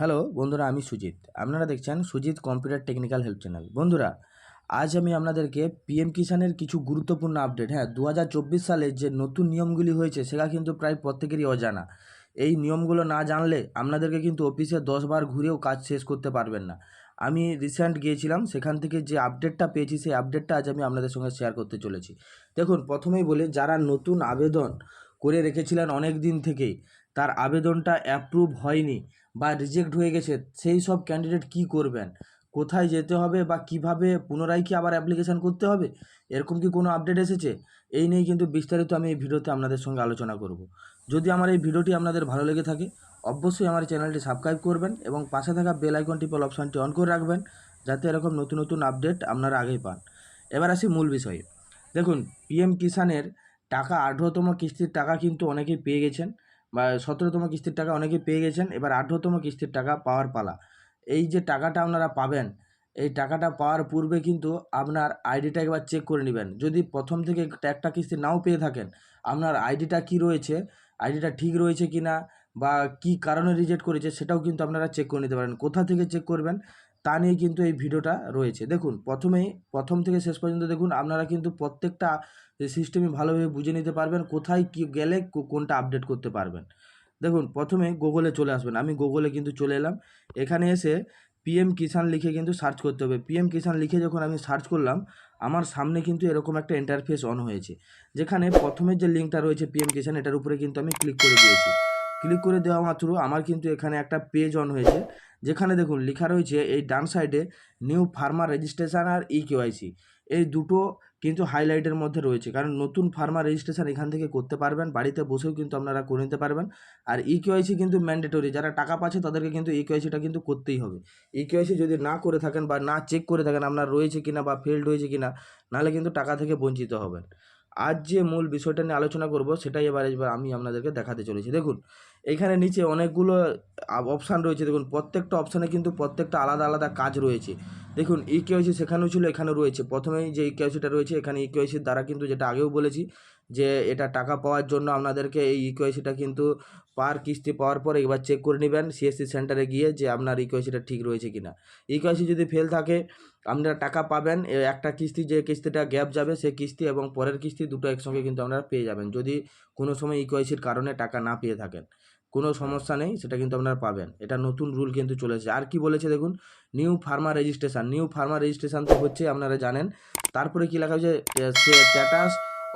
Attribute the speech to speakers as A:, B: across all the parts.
A: Hello, বন্ধুরা, আমি সুজিত। আপনারা দেখছেন Sujit computer technical help channel. বন্ধুরা, আজ আমি আপনাদেরকে পিএম কিষানের কিছু গুরুত্বপূর্ণ আপডেট। হ্যাঁ দু হাজার চব্বিশ সালে যে নতুন নিয়মগুলি হয়েছে, সেটা কিন্তু প্রায় প্রত্যেকেরই অজানা। এই নিয়মগুলো না জানলে আপনাদেরকে কিন্তু অফিসে দশবার ঘুরেও কাজ শেষ করতে পারবেন না। আমি রিসেন্ট গিয়েছিলাম, সেখান থেকে যে আপডেটটা পেয়েছি, সেই আপডেটটা আজ আমি আপনাদের সঙ্গে শেয়ার করতে চলেছি। দেখুন, প্রথমেই বলি, যারা নতুন আবেদন করে রেখেছিলেন অনেক দিন থেকেই। তার আবেদনটা অ্যাপ্রুভ হয়নি বা রিজেক্ট হয়ে গেছে, সেই সব ক্যান্ডিডেট কি করবেন? কোথায় যেতে হবে বা কীভাবে পুনরায় কি আবার অ্যাপ্লিকেশান করতে হবে? এরকম কি কোনো আপডেট এসেছে? এই নিয়ে কিন্তু বিস্তারিত আমি এই ভিডিওতে আপনাদের সঙ্গে আলোচনা করব। যদি আমার এই ভিডিওটি আপনাদের ভালো লেগে থাকে, অবশ্যই আমার চ্যানেলটি সাবস্ক্রাইব করবেন এবং পাশে থাকা বেল আইকন টিপল অপশানটি অন করে রাখবেন যাতে এরকম নতুন নতুন আপডেট আপনারা আগেই পান। এবার আসি মূল বিষয়ে। দেখুন পিএম কিষানের টাকা, আঠেরোতম কিস্তির টাকা কিন্তু অনেকেই পেয়ে গেছেন। বা সতেরোতম কিস্তির টাকা অনেকেই পেয়ে গেছেন, এবার আঠেরোতম কিস্তির টাকা পাওয়ার পালা। এই যে টাকাটা আপনারা পাবেন, এই টাকাটা পাওয়ার পূর্বে কিন্তু আপনার আইডিটা একবার চেক করে নেবেন। যদি প্রথম থেকে একটা কিস্তি নাও পেয়ে থাকেন, আপনার আইডিটা কি রয়েছে, আইডিটা ঠিক রয়েছে কি না বা কি কারণে রিজেক্ট করেছে, সেটাও কিন্তু আপনারা চেক করে নিতে পারেন। কোথা থেকে চেক করবেন তা নিয়ে কিন্তু এই ভিডিওটা রয়েছে। দেখুন, প্রথমেই, প্রথম থেকে শেষ পর্যন্ত দেখুন, আপনারা কিন্তু প্রত্যেকটা সিস্টেমই ভালোভাবে বুঝে নিতে পারবেন, কোথায় কি গেলে কোনটা আপডেট করতে পারবেন। দেখুন, প্রথমে গুগলে চলে আসবেন। আমি গুগলে কিন্তু চলে এলাম। এখানে এসে পিএম কিষান লিখে কিন্তু সার্চ করতে হবে। পিএম কিষান লিখে যখন আমি সার্চ করলাম, আমার সামনে কিন্তু এরকম একটা ইন্টারফেস অন হয়েছে। যেখানে প্রথমের যে লিঙ্কটা রয়েছে পিএম কিষান এটার উপরে কিন্তু আমি ক্লিক করে দিয়েছি। ক্লিক করে দেওয়া মাত্র আমার কিন্তু এখানে একটা পেজ অন হয়েছে। যেখানে দেখুন লেখা রয়েছে, এই ডান সাইডে নিউ ফার্মার রেজিস্ট্রেশন আর ই কেওয়াইসি এই দুটো কিন্তু হাইলাইটের মধ্যে রয়েছে। কারণ নতুন ফার্মার রেজিস্ট্রেশন এখান থেকে করতে পারবেন, বাড়িতে বসেও কিন্তু আপনারা করে নিতে পারবেন। আর ই কেওয়াইসি কিন্তু ম্যান্ডেটরি যারা টাকা পাচ্ছে তাদেরকে কিন্তু ই কেওয়াইসিটা কিন্তু করতেই হবে। ই কেওয়াইসি যদি না করে থাকেন বা না চেক করে থাকেন আপনার রয়েছে কিনা বা ফেল্ড হয়েছে কিনা, নাহলে কিন্তু টাকা থেকে বঞ্চিত হবেন। আজ যে মূল বিষয়টা নিয়ে আলোচনা করব, সেটাই এবার এবার আমি আপনাদেরকে দেখাতে চলেছি। দেখুন, এখানে নিচে অনেকগুলো অপশান রয়েছে। দেখুন, প্রত্যেকটা অপশানে কিন্তু প্রত্যেকটা আলাদা আলাদা কাজ রয়েছে। দেখুন ই কেওয়াইসি সেখানেও ছিল, এখানেও রয়েছে। প্রথমেই যে ই কেওয়াইসিটা রয়েছে, এখানে ই কেওয়াইসির দ্বারা কিন্তু যেটা আগেও বলেছি, যে এটা টাকা পাওয়ার জন্য আপনাদেরকে এই ই কেওয়াইসিটা কিন্তু পার কিস্তি পাওয়ার পরে একবার চেক করে নেবেন সিএসসি সেন্টারে গিয়ে যে আপনার ই কেওয়াইসিটা ঠিক রয়েছে কিনা। ই কেওয়াইসি যদি ফেল থাকে আপনারা টাকা পাবেন একটা কিস্তি, যে কিস্তিটা গ্যাপ যাবে সেই কিস্তি এবং পরের কিস্তি দুটো একসঙ্গে কিন্তু আপনারা পেয়ে যাবেন। যদি কোনো সময় ই কেওয়াইসির কারণে টাকা না পেয়ে থাকেন, কোনো সমস্যা নেই, সেটা কিন্তু আপনারা পাবেন। এটা নতুন রুল কিন্তু চলেছে আর কি বলেছে দেখুন, new farmer registration. New farmer registration তো হচ্ছে, আপনারা জানেন। তারপরে কি লেখা হয়েছে? Status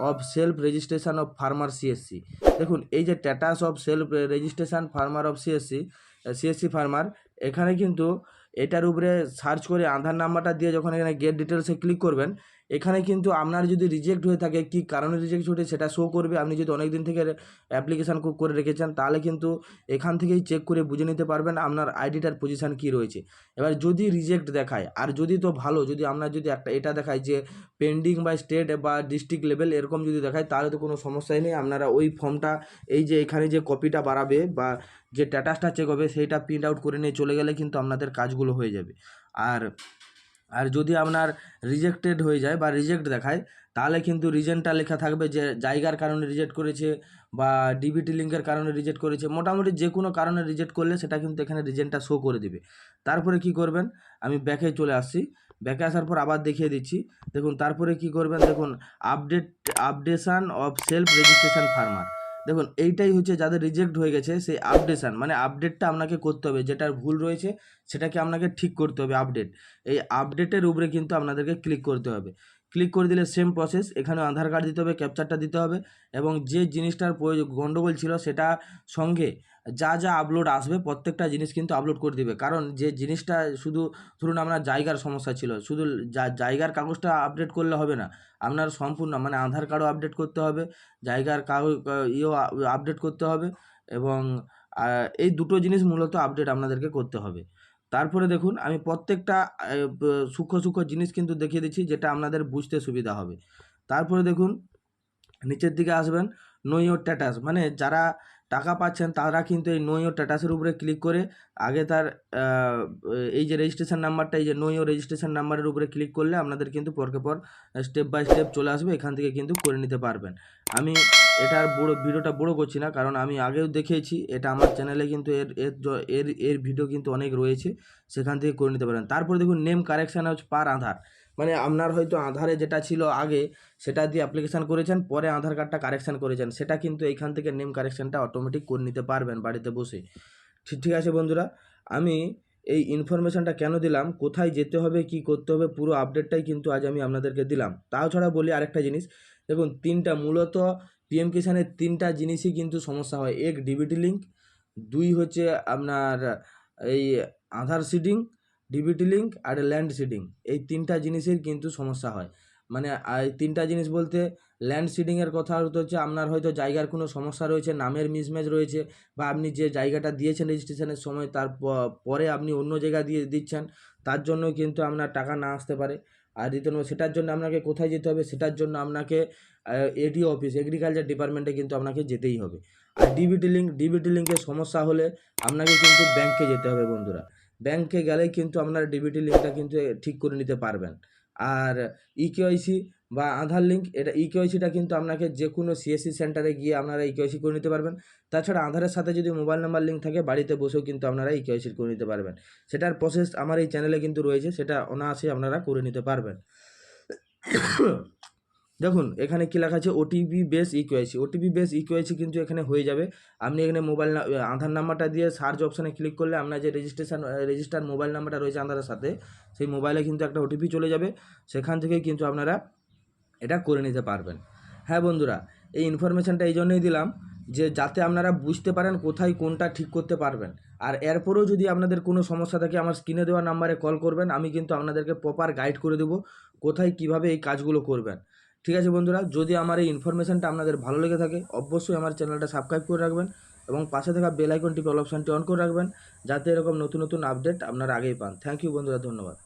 A: of self registration of farmer CSC. দেখুন, এই যে status of self registration farmer of CSC CSC farmer, এখানে কিন্তু এটার উপরে সার্চ করে আধার নাম্বারটা দিয়ে যখন এখানে গেট ডিটেলসে ক্লিক করবেন এখানে কিন্তু আপনার যদি রিজেক্ট হয়ে থাকে, কি কারণে রিজেক্ট হয়েছে সেটা শো করবে। আপনি যদি অনেক দিন থেকে অ্যাপ্লিকেশান করে রেখেছেন, তাহলে কিন্তু এখান থেকেই চেক করে বুঝে নিতে পারবেন আপনার আইডিটার পজিশান কী রয়েছে। এবার যদি রিজেক্ট দেখায়, আর যদি তো ভালো, যদি আপনার যদি একটা, এটা দেখায় যে পেন্ডিং বা স্টেট বা ডিস্ট্রিক্ট লেভেল এরকম যদি দেখায়, তাহলে তো কোনো সমস্যাই নেই। আপনারা ওই ফর্মটা এই যে এখানে যে কপিটা বাড়াবে বা যে স্ট্যাটাসটা চেক হবে, সেইটা প্রিন্ট আউট করে নিয়ে চলে গেলে কিন্তু আপনাদের কাজগুলো হয়ে যাবে। আর আর যদি আপনার রিজেক্টেড হয়ে যায় বা রিজেক্ট দেখায়, তাহলে কিন্তু রিজেনটা লেখা থাকবে যে জায়গার কারণে রিজেক্ট করেছে বা ডিবিটি লিঙ্কের কারণে রিজেক্ট করেছে। মোটামুটি যে কোনো কারণে রিজেক্ট করলে সেটা কিন্তু এখানে রিজেনটা শো করে দিবে। তারপরে কি করবেন? আমি ব্যাকে চলে আসছি। ব্যাকে আসার পর আবার দেখিয়ে দিচ্ছি। দেখুন, তারপরে কি করবেন? দেখুন update updation of self registration farmer দেখুন, এইটাই হচ্ছে যাদের রিজেক্ট হয়ে গেছে, সেই আপডেশান মানে আপডেটটা আপনাকে করতে হবে। যেটার ভুল রয়েছে, সেটাকে আপনাকে ঠিক করতে হবে আপডেট এই আপডেটের উপরে কিন্তু আপনাদেরকে ক্লিক করতে হবে। ক্লিক করে দিলে সেম প্রসেস এখানে আধার কার্ড দিতে হবে ক্যাপচারটা দিতে হবে এবং যে জিনিসটার প্রয়োজন গণ্ডগোল ছিল সেটা সঙ্গে যা যা আপলোড আসবে, প্রত্যেকটা জিনিস কিন্তু আপলোড করে দিবে। কারণ যে জিনিসটা শুধু ধরুন আপনার জায়গার সমস্যা ছিল, শুধু জায়গার কাগজটা আপডেট করলে হবে না, আপনার সম্পূর্ণ মানে আধার কার্ডও আপডেট করতে হবে, জায়গার কাগজ, ইয়েও আপডেট করতে হবে এবং এই দুটো জিনিস মূলত আপডেট আপনাদেরকে করতে হবে। তারপরে দেখুন, আমি প্রত্যেকটা সূক্ষ্ম সূক্ষ্ম জিনিস কিন্তু দেখিয়ে দিচ্ছি, যেটা আপনাদের বুঝতে সুবিধা হবে। তারপরে দেখুন, নিচের দিকে আসবেন নো ইয়োর স্ট্যাটাস মানে যারা টাকা পাচ্ছেন, তারা কিন্তু এই নো ইয়োর স্ট্যাটাসের উপরে ক্লিক করে, আগে তার এই যে রেজিস্ট্রেশন নাম্বারটা এই যে নো ইয়োর রেজিস্ট্রেশন নাম্বারের উপরে ক্লিক করলে আপনাদের কিন্তু পরকে পর স্টেপ বাই স্টেপ চলে আসবে, এখান থেকে কিন্তু করে নিতে পারবেন। আমি এটা আর বড়, ভিডিওটা বড় করছি না, কারণ আমি আগেও দেখিয়েছি এটা আমার চ্যানেলে কিন্তু এর এর এর এর ভিডিও কিন্তু অনেক রয়েছে, সেখান থেকে করে নিতে পারেন। তারপরে দেখুন নেম কারেকশান হচ্ছে পার আধার মানে আপনার হয়তো আধারে যেটা ছিল আগে, সেটা দিয়ে অ্যাপ্লিকেশান করেছেন, পরে আধার কার্ডটা কারেকশান করেছেন, সেটা কিন্তু এইখান থেকে নেম কারেকশানটা অটোমেটিক করে নিতে পারবেন বাড়িতে বসে। ঠিক ঠিক আছে বন্ধুরা, আমি এই ইনফরমেশনটা কেন দিলাম, কোথায় যেতে হবে, কি করতে হবে, পুরো আপডেটটাই কিন্তু আজ আমি আপনাদেরকে দিলাম। তাও ছাড়া বলি আরেকটা জিনিস, দেখুন, তিনটা মূলত পিএম কিষানের তিনটা জিনিসই কিন্তু সমস্যা হয়। এক ডিবিটি লিঙ্ক দুই হচ্ছে আপনার এই আধার সিডিং ডিবিটি লিঙ্ক আর ল্যান্ড সিডিং এই তিনটা জিনিসের কিন্তু সমস্যা হয়। মানে তিনটা জিনিস বলতে ল্যান্ড সিডিংয়ের কথা হচ্ছে আপনার হয়তো জায়গার কোনো সমস্যা রয়েছে, নামের মিসম্যাচ রয়েছে বা আপনি যে জায়গাটা দিয়েছেন রেজিস্ট্রেশনের সময় তার পরে আপনি অন্য জায়গা দিয়ে দিচ্ছেন, তার জন্য কিন্তু আপনার টাকা না আসতে পারে। আর দ্বিতীয় সেটার জন্য আপনাকে কোথায় যেতে হবে? সেটার জন্য আপনাকে এডিও অফিস এগ্রিকালচার ডিপার্টমেন্টে কিন্তু আপনাকে যেতেই হবে। আর ডিবিটি লিঙ্ক ডিবিটি লিঙ্কের সমস্যা হলে আপনাকে কিন্তু ব্যাংকে যেতে হবে বন্ধুরা। ব্যাংকে গেলেই কিন্তু আপনার ডিবিটি লিঙ্কটা কিন্তু ঠিক করে নিতে পারবেন। আর ইকেওয়াইসি বা আধার লিঙ্ক এটা ইকেওয়াইসিটা কিন্তু আপনাকে যে কোনো সিএসসি সেন্টারে গিয়ে আপনারা ইকেওয়াইসি করে নিতে পারবেন। তাছাড়া আধারের সাথে যদি মোবাইল নাম্বার লিঙ্ক থাকে, বাড়িতে বসেও কিন্তু আপনারা ইকেওয়াইসি করে নিতে পারবেন। সেটার প্রসেস আমার এই চ্যানেলে কিন্তু রয়েছে, সেটা অনায়াসে আপনারা করে নিতে পারবেন। দেখুন, এখানে কি লেখা আছে? OTP base eKYC OTP base eKYC কিন্তু এখানে হয়ে যাবে। আপনি এখানে মোবাইল আধার নাম্বারটা দিয়ে সার্চ অপশানে ক্লিক করলে আপনার যে রেজিস্ট্রেশন রেজিস্টার মোবাইল নাম্বারটা রয়েছে আধারের সাথে, সেই মোবাইলে কিন্তু একটা ওটিপি চলে যাবে। সেখান থেকেই কিন্তু আপনারা এটা করে নিতে পারবেন। হ্যাঁ বন্ধুরা, এই ইনফরমেশানটা এই জন্যই দিলাম যে যাতে আপনারা বুঝতে পারেন কোথায় কোনটা ঠিক করতে পারবেন। আর এরপরেও যদি আপনাদের কোনো সমস্যা থাকে, আমার স্ক্রিনে দেওয়া নাম্বারে কল করবেন। আমি কিন্তু আপনাদেরকে প্রপার গাইড করে দেবো কোথায় কীভাবে এই কাজগুলো করবেন। ঠিক আছে বন্ধুরা, যদি আমার এই ইনফরমেশানটা আপনাদের ভালো লেগে থাকে, অবশ্যই আমার চ্যানেলটা সাবস্ক্রাইব করে রাখবেন এবং পাশে থাকা বেল আইকনটি অপশানটি অন করে রাখবেন, যাতে এরকম নতুন নতুন আপডেট আপনারা আগেই পান। থ্যাংক ইউ বন্ধুরা, ধন্যবাদ।